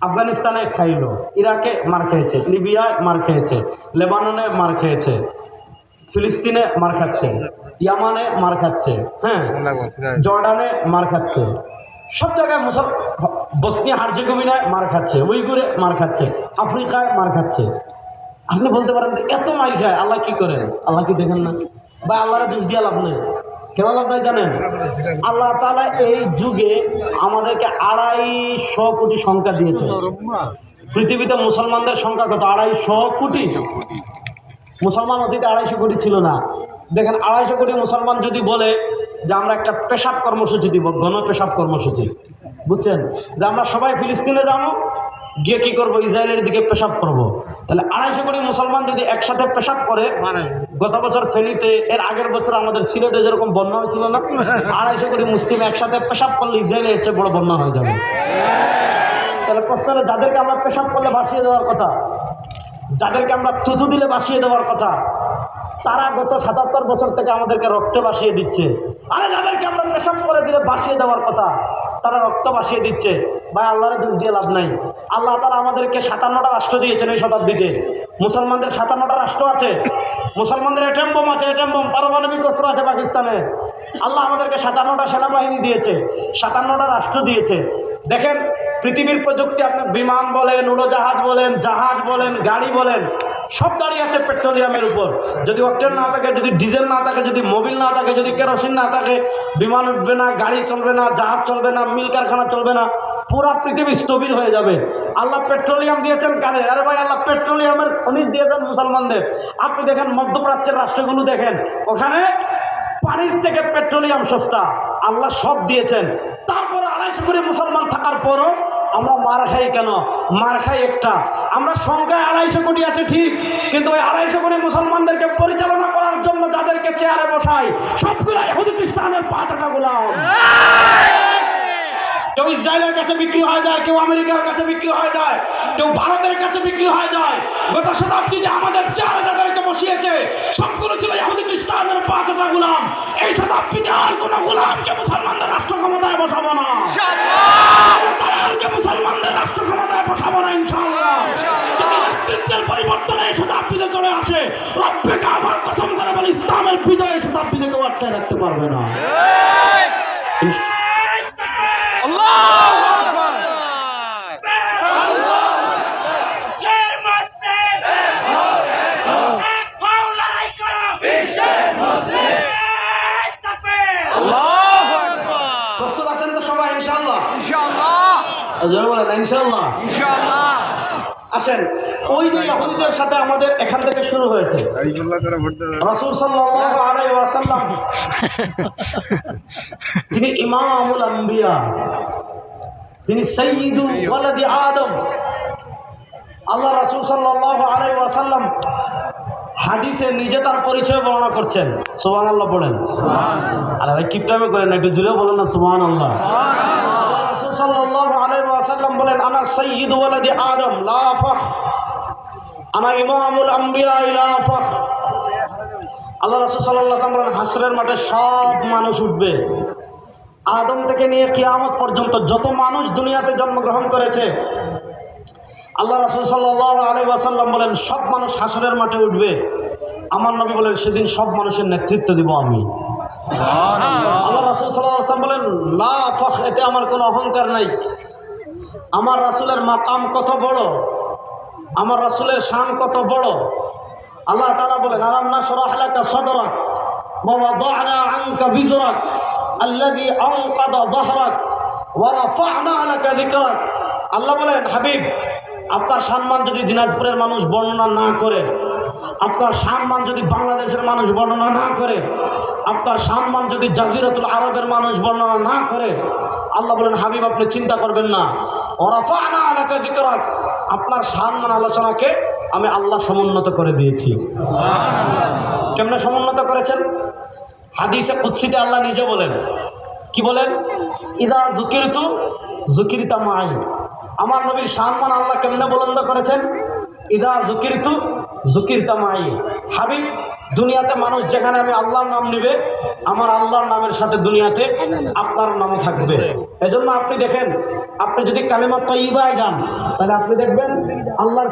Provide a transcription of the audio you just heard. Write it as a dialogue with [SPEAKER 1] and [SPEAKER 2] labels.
[SPEAKER 1] আফগানিস্তানে খাইলো, ইরাকে মার খেয়েছে, লিবিয়ায় মার খেয়েছে, লেবাননে মার খেয়েছে, ফিলিস্তিনে মার খাচ্ছে, ইয়ামানে মার খাচ্ছে হ্যাঁ জর্ডানে মার খাচ্ছে, সব জায়গায় মুসল বসনিয়া, হার্জেগোভিনায় মার খাচ্ছে উইগুরে মার খাচ্ছে, আফ্রিকায় মার খাচ্ছে। আপনি বলতে পারেন এত মার খায়, আল্লাহ কি করেন? আল্লাহ কি দেখেন না? বা আল্লাহরে দোষ দিয়া লাভ নেই। কেন লাভ নাই জানেন? আল্লাহ তালা এই যুগে আমাদেরকে আড়াইশো কোটি সংখ্যা দিয়েছে পৃথিবীতে মুসলমানদের সংখ্যা কত? আড়াইশো কোটি? মুসলমান অতীতে আড়াইশো কোটি ছিল না। দেখেন, আড়াইশো কোটি মুসলমান যদি বলে যে আমরা একটা পেশাব কর্মসূচি দিব গণ পেশাব কর্মসূচি, বুঝছেন? যে আমরা সবাই ফিলিস্তিনে যাব, গিয়ে কি করব? ইসরায়েলের দিকে পেশাব করব। তাহলে আড়াইশো কোটি মুসলমান যদি একসাথে পেশাব করে গত বছর ফেনীতে এর আগের বছর আমাদের সিলেটে যেরকম বন্যা হয়েছিল না আড়াইশো কোটি মুসলিম একসাথে পেশাব করলে ইসরায়েলের এর চেয়ে বড় বন্যা হয়ে যাবে। তাহলে প্রশ্ন হলো যাদেরকে আমরা পেশাব করলে ভাসিয়ে দেওয়ার কথা যাদেরকে আমরা থুতু দিলে ভাসিয়ে দেওয়ার কথা তারা গত সাতাত্তর বছর থেকে আমাদেরকে রক্তে ভাসিয়ে দিচ্ছে। আরে যাদেরকে আমরা পেশাব করে দিলে ভাসিয়ে দেওয়ার কথা তারা রক্ত বাসিয়ে দিচ্ছে। ভাই, আল্লাহর দোষ দিয়ে লাভ নাই। আল্লাহ তারা আমাদেরকে সাতান্নটা রাষ্ট্র দিয়েছেন এই শতাব্দীতে। মুসলমানদের সাতান্নটা রাষ্ট্র আছে। মুসলমানদের এটম বোম আছে, এটম বোম। পারমাণবিক অস্ত্র আছে পাকিস্তানে। আল্লাহ আমাদেরকে সাতান্নটা সেনাবাহিনী দিয়েছে, সাতান্নটা রাষ্ট্র দিয়েছে। দেখেন, পৃথিবীর প্রযুক্তি আপনি বিমান বলেন, উড়োজাহাজ বলেন, জাহাজ বলেন, গাড়ি বলেন সব দাঁড়িয়ে আছে পেট্রোলিয়ামের উপর। যদি অক্টেন না থাকে, যদি ডিজেল না থাকে, যদি মোবিল না থাকে, যদি কেরোসিন না থাকে, বিমান উঠবে না, গাড়ি চলবে না, জাহাজ চলবে না, মিল কারখানা চলবে না, পুরা পৃথিবী স্থবির হয়ে যাবে। আল্লাহ পেট্রোলিয়াম দিয়েছেন কারে আরে ভাই, আল্লাহ পেট্রোলিয়ামের খনিজ দিয়েছেন মুসলমানদের। আপনি দেখেন, মধ্যপ্রাচ্যের রাষ্ট্রগুলো দেখেন, ওখানে পানির থেকে পেট্রোলিয়াম সস্তা। আল্লাহ সব দিয়েছেন। তারপরে আড়াইশো কোটি মুসলমান থাকার পরও আমরা মার খাই কেন? মার খাই একটা। আমরা সংখ্যায় আড়াইশো কোটি আছে, ঠিক। কিন্তু ওই আড়াইশো কোটি মুসলমানদেরকে পরিচালনা করার জন্য যাদেরকে চেয়ারে বসাই, সবগুলো ইহুদি খ্রিস্টানের পাঁচটা গোলাম। কেউ ইসরায়েলের কাছে বিক্রি হয়ে যায়, কেউ আমেরিকার কাছে বিক্রি হয়ে যায়, কেউ ভারতের কাছে বিক্রি হয়ে যায়। গত শতাব্দীতে আমাদের চেয়ারে যাদেরকে বসিয়েছে, সবগুলো ছিল ইহুদি খ্রিস্টানের পাঁচটা গোলাম। এই শতাব্দীতে আর কোনো গোলামকে মুসলমানদের রাষ্ট্র ক্ষমতায় বসাবো না। তাদেরকে মুসলমানদের রাষ্ট্র ক্ষমতায় বসাবো না ইনশাআল্লাহ। যদি নেতৃত্বের পরিবর্তনে শতাব্দীতে চলে আসে রব্বেকে আবার কসম করে বলে ইসলামের বিজয় শতাব্দীতে কেউ আটকায় রাখতে পারবে না। জয় বলেন ইনশাআল্লাহ। আসেন ওই যে ইহুদিদের সাথে আমাদের এখান থেকে শুরু হয়েছে। রাসূল সাল্লাল্লাহু আলাইহি ওয়াসাল্লাম তিনি ইমামুল আম্বিয়া তিনি সাইয়্যিদু ওয়ালাদি আদম। আল্লাহ রাসূল সাল্লাল্লাহু আলাইহি ওয়াসাল্লাম হাদিসে নিজে তার পরিচয় বর্ণনা করছেন। সুবহানাল্লাহ পড়েন। আরে ভাই কিপটামে করেন একটু জুড়ে বলেন না সুবহানাল্লাহ। আল্লাহ রাসূল সাল্লাল্লাহু ওয়াসাল্লাম বলেন আনা সাইয়্যিদু ওয়ালাদি আদম লা ফাখ। আনা ইমামুল আম্বিয়া লা ফাখ। আল্লাহ রাসূল সাল্লাল্লাহু আলাইহি বলেন হাসরের মাঠে সব মানুষ উঠবে। আদম থেকে নিয়ে কিয়ামত পর্যন্ত যত মানুষ দুনিয়াতে জন্মগ্রহণ করেছে আল্লাহ রাসূল সাল্লাল্লাহু আলাইহি ওয়াসাল্লাম বলেন সব মানুষ হাসরের মাঠে উঠবে। আমার নবী বলেন সেদিন সব মানুষের নেতৃত্ব দিব আমি। আল্লাহ রাসূল আলাইহি বলেন লাফ এতে আমার কোনো অহংকার নাই। আমার রাসুলের মাকাম কত বড়? আমার রাসুলের শান কত বড়? আল্লাহ তাআলা বলেন, আলাম নাশরাহ লাকা সাদরাক ওয়া ওয়াদা'না আনকা বিজরাক রাফা'না লাকা যিকরাক। আল্লাহ বলেন, হাবিব, আপনার সম্মান যদি দিনাজপুরের মানুষ বর্ণনা না করে, আপনার সম্মান যদি বাংলাদেশের মানুষ বর্ণনা না করে, আপনার সম্মান যদি জাজিরাতুল আরবের মানুষ বর্ণনা না করে, আল্লাহ বলেন, হাবিব, আপনি চিন্তা করবেন না। আপনার সম্মান আলোচনাকে আমি আল্লাহ সমুন্নত করে দিয়েছি। কেমনে সমুন্নত করেছেন? হাদিসে কুৎসিতে আল্লাহ নিজে বলেন। কি বলেন? ইদা জুকিরতু জুকিরিতা মাই আমার নবীর সম্মান আল্লাহ কেমনে বলন্দ করেছেন? ইদা জুকিরতু জুকির তামাই। হাবিব, দুনিয়াতে মানুষ যেখানে আমি আল্লাহর নাম নেবে, আমার আল্লাহর নামের সাথে দুনিয়াতে আপনার নাম থাকবে। এজন্য আপনি দেখেন, আপনি যদি কালেমা তৈবায় যান, তাহলে আপনি দেখবেন আল্লাহর